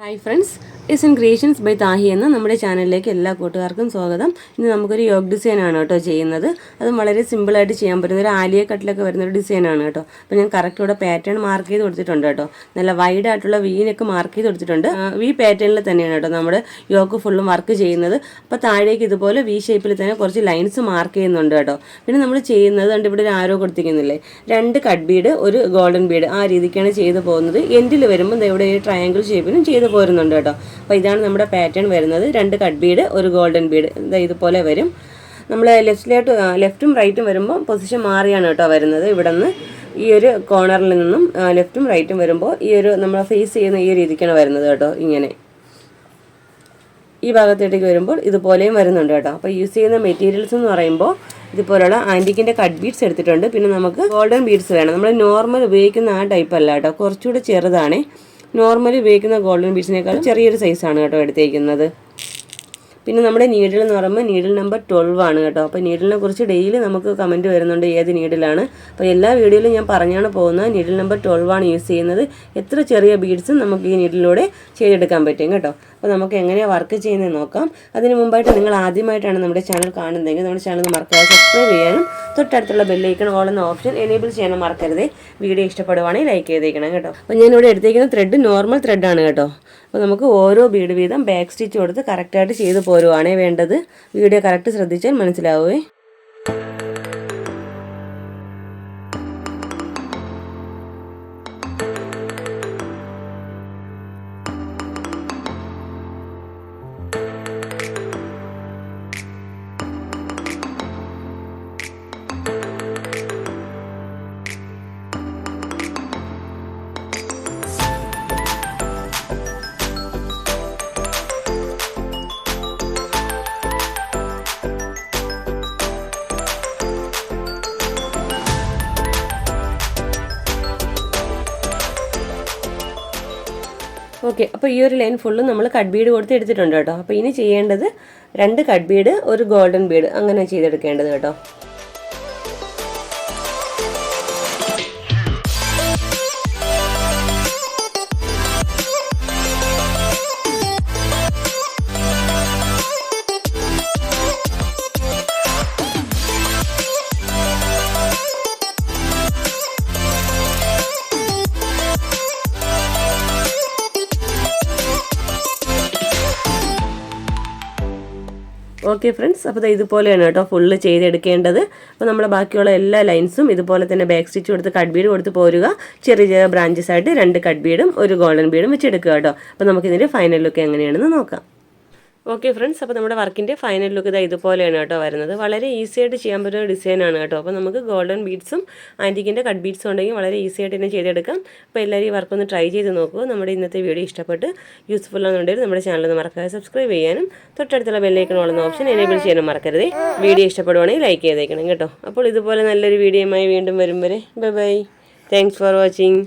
Hi friends is in creations by Thahi എന്ന നമ്മുടെ ചാനലിലേക്ക് എല്ലാ കൂട്ടുകാർക്കും സ്വാഗതം. ഇന്ന് നമുക്കൊരു യോഗ് ഡിസൈനാണ് കേട്ടോ ചെയ്യുന്നത്. അതും വളരെ സിമ്പിളായിട്ട് ചെയ്യാൻ പറ്റുന്ന ഒരു ആലിയ കട്ടിലൊക്കെ വരുന്നൊരു ഡിസൈനാണ് കേട്ടോ. അപ്പോൾ ഞാൻ കറക്റ്റ് ഇവിടെ പാറ്റേൺ മാർക്ക് ചെയ്ത് കൊടുത്തിട്ടുണ്ട് കേട്ടോ. നല്ല വൈഡ് ആയിട്ടുള്ള വീനൊക്കെ മാർക്ക് ചെയ്ത് കൊടുത്തിട്ടുണ്ട്. വി പാറ്റേണിൽ തന്നെയാണ് കേട്ടോ നമ്മുടെ യോഗ ഫുള്ളും വർക്ക് ചെയ്യുന്നത്. അപ്പോൾ താഴേക്ക് ഇതുപോലെ വി ഷേപ്പിൽ തന്നെ കുറച്ച് ലൈൻസ് മാർക്ക് ചെയ്യുന്നുണ്ട് കേട്ടോ. പിന്നെ നമ്മൾ ചെയ്യുന്നത് കണ്ട് ഇവിടെ ഒരു ആരോ കൊടുത്തിരിക്കുന്നില്ലേ? രണ്ട് കട്ട് ബീഡ് ഒരു ഗോൾഡൻ ബീഡ് ആ രീതിക്കാണ് ചെയ്തു പോകുന്നത്. എൻഡിൽ വരുമ്പോൾ ഇവിടെ ഈ ട്രയാങ്കിൾ ഷേപ്പിനും ചെയ്തു പോരുന്നുണ്ട് കേട്ടോ. അപ്പോൾ ഇതാണ് നമ്മുടെ പാറ്റേൺ വരുന്നത്. രണ്ട് കട്ട് ബീഡ് ഒരു ഗോൾഡൻ ബീഡ് ഇതാ ഇതുപോലെ വരും. നമ്മൾ ലെഫ്റ്റിലോട്ട് ലെഫ്റ്റും റൈറ്റും വരുമ്പോൾ പൊസിഷൻ മാറിയാണ് കേട്ടോ വരുന്നത്. ഇവിടെ നിന്ന് ഈ ഒരു കോർണറിൽ നിന്നും ലെഫ്റ്റും റൈറ്റും വരുമ്പോൾ ഈ ഒരു നമ്മൾ ഫേസ് ചെയ്യുന്ന ഈ രീതിക്കാണ് വരുന്നത് കേട്ടോ ഇങ്ങനെ. ഈ ഭാഗത്തേക്ക് വരുമ്പോൾ ഇതുപോലെയും വരുന്നുണ്ട് കേട്ടോ. അപ്പോൾ യൂസ് ചെയ്യുന്ന മെറ്റീരിയൽസ് എന്ന് പറയുമ്പോൾ ഇതുപോലുള്ള ആന്റിക്കിന്റെ കട്ട് ബീഡ്സ് എടുത്തിട്ടുണ്ട്. പിന്നെ നമുക്ക് ഗോൾഡൻ ബീഡ്സ് വേണം. നമ്മൾ നോർമൽ ഉപയോഗിക്കുന്ന ആ ടൈപ്പ് അല്ല കേട്ടോ. കുറച്ചുകൂടെ ചെറുതാണ്. നോർമൽ ഉപയോഗിക്കുന്ന ഗോൾഡൻ ബീഡ്സിനേക്കാൾ ചെറിയൊരു സൈസാണ് കേട്ടോ എടുത്തേക്കുന്നത്. പിന്നെ നമ്മുടെ നീഡിൽ എന്ന് പറയുമ്പോൾ നീഡിൽ നമ്പർ ട്വൽവ് ആണ് കേട്ടോ. അപ്പോൾ നീഡിലിനെ കുറിച്ച് ഡെയിലി നമുക്ക് കമന്റ് വരുന്നുണ്ട് ഏത് നീഡിലാണ് അപ്പോൾ എല്ലാ വീഡിയോയിലും ഞാൻ പറഞ്ഞാണ് പോകുന്നത്. നീഡിൽ നമ്പർ ട്വൽവ് ആണ് യൂസ് ചെയ്യുന്നത്. എത്ര ചെറിയ ബീഡ്സും നമുക്ക് ഈ നീഡിലൂടെ ചെയ്തെടുക്കാൻ പറ്റും കേട്ടോ. അപ്പോൾ നമുക്ക് എങ്ങനെയാണ് വർക്ക് ചെയ്യുന്നത് നോക്കാം. അതിന് മുമ്പായിട്ട് നിങ്ങൾ ആദ്യമായിട്ടാണ് നമ്മുടെ ചാനൽ കാണുന്നതെങ്കിൽ നമ്മുടെ ചാനൽ മറക്കാതെ സബ്സ്ക്രൈബ് ചെയ്യാനും തൊട്ടടുത്തുള്ള ബെല്ലൈക്കൺ ഓൾ എന്ന ഓപ്ഷൻ എനേബിൾ ചെയ്യാനും മറക്കരുത്. വീഡിയോ ഇഷ്ടപ്പെടുവാണെങ്കിൽ ലൈക്ക് ചെയ്തേക്കണം കേട്ടോ. അപ്പോൾ ഞാനിവിടെ എടുത്തേക്കുന്ന ത്രെഡ് നോർമൽ ത്രെഡാണ് കേട്ടോ. അപ്പോൾ നമുക്ക് ഓരോ ബീഡ് വീതം ബാക്ക് സ്റ്റിച്ച് കൊടുത്ത് കറക്റ്റായിട്ട് ചെയ്ത് പോരുവാണേ വേണ്ടത്. വീഡിയോ കറക്റ്റ് ശ്രദ്ധിച്ചാൽ മനസ്സിലാവുമേ ഓക്കെ അപ്പോൾ ഈ ഒരു ലൈൻ ഫുള്ളും നമ്മൾ കട്ട് ബീഡ് കൊടുത്ത് എടുത്തിട്ടുണ്ട് കേട്ടോ. അപ്പോൾ ഇനി ചെയ്യേണ്ടത് രണ്ട് കട്ട് ബീഡ് ഒരു ഗോൾഡൻ ബീഡ് അങ്ങനെ ചെയ്തെടുക്കേണ്ടത് കേട്ടോ. ഓക്കെ ഫ്രണ്ട്സ് അപ്പോൾ ഇതുപോലെയാണ് കേട്ടോ ഫുള്ള് ചെയ്തെടുക്കേണ്ടത്. അപ്പോൾ നമ്മൾ ബാക്കിയുള്ള എല്ലാ ലൈൻസും ഇതുപോലെ തന്നെ ബാക്ക് സ്റ്റിച്ച് കൊടുത്ത് കട്ട് ബീഡ് കൊടുത്ത് പോരുക. ചെറിയ ചെറിയ ബ്രാഞ്ചസ് ആയിട്ട് രണ്ട് കട്ട് ബീഡും ഒരു ഗോൾഡൻ ബീഡും വെച്ചെടുക്കുക കേട്ടോ. അപ്പോൾ നമുക്കിതിന്റെ ഫൈനൽ ലുക്ക് എങ്ങനെയാണെന്ന് നോക്കാം. ഓക്കെ ഫ്രണ്ട്സ് അപ്പോൾ നമ്മുടെ വർക്കിന്റെ ഫൈനൽ ലുക്ക് ഇതാ ഇതുപോലെയാണ് കേട്ടോ വരുന്നത്. വളരെ ഈസി ആയിട്ട് ചെയ്യാൻ പറ്റുന്ന ഡിസൈനാണ് കേട്ടോ. അപ്പോൾ നമുക്ക് ഗോൾഡൻ ബീഡ്സും ആന്റിക്കിന്റെ കട്ട് ബീഡ്സും ഉണ്ടെങ്കിൽ വളരെ ഈസി ആയിട്ട് തന്നെ ചെയ്തെടുക്കാം. അപ്പോൾ എല്ലാവരും ഈ വർക്കൊന്ന് ട്രൈ ചെയ്ത് നോക്കൂ. നമ്മുടെ ഇന്നത്തെ വീഡിയോ ഇഷ്ടപ്പെട്ട് യൂസ്ഫുൾ ആണെന്നുണ്ടെങ്കിൽ നമ്മുടെ ചാനൽ ഒന്ന് മറക്കാതെ സബ്സ്ക്രൈബ് ചെയ്യാനും തൊട്ടടുത്തുള്ള ബെല്ലൈക്കൺ ഉള്ള ഓപ്ഷൻ എനേബിൾ ചെയ്യാനും മറക്കരുത്. വീഡിയോ ഇഷ്ടപ്പെടുവാണെങ്കിൽ ലൈക്ക് ചെയ്തേക്കണം കേട്ടോ. അപ്പോൾ ഇതുപോലെ നല്ലൊരു വീഡിയോയുമായി വീണ്ടും വരും വരെ bye bye thanks for watching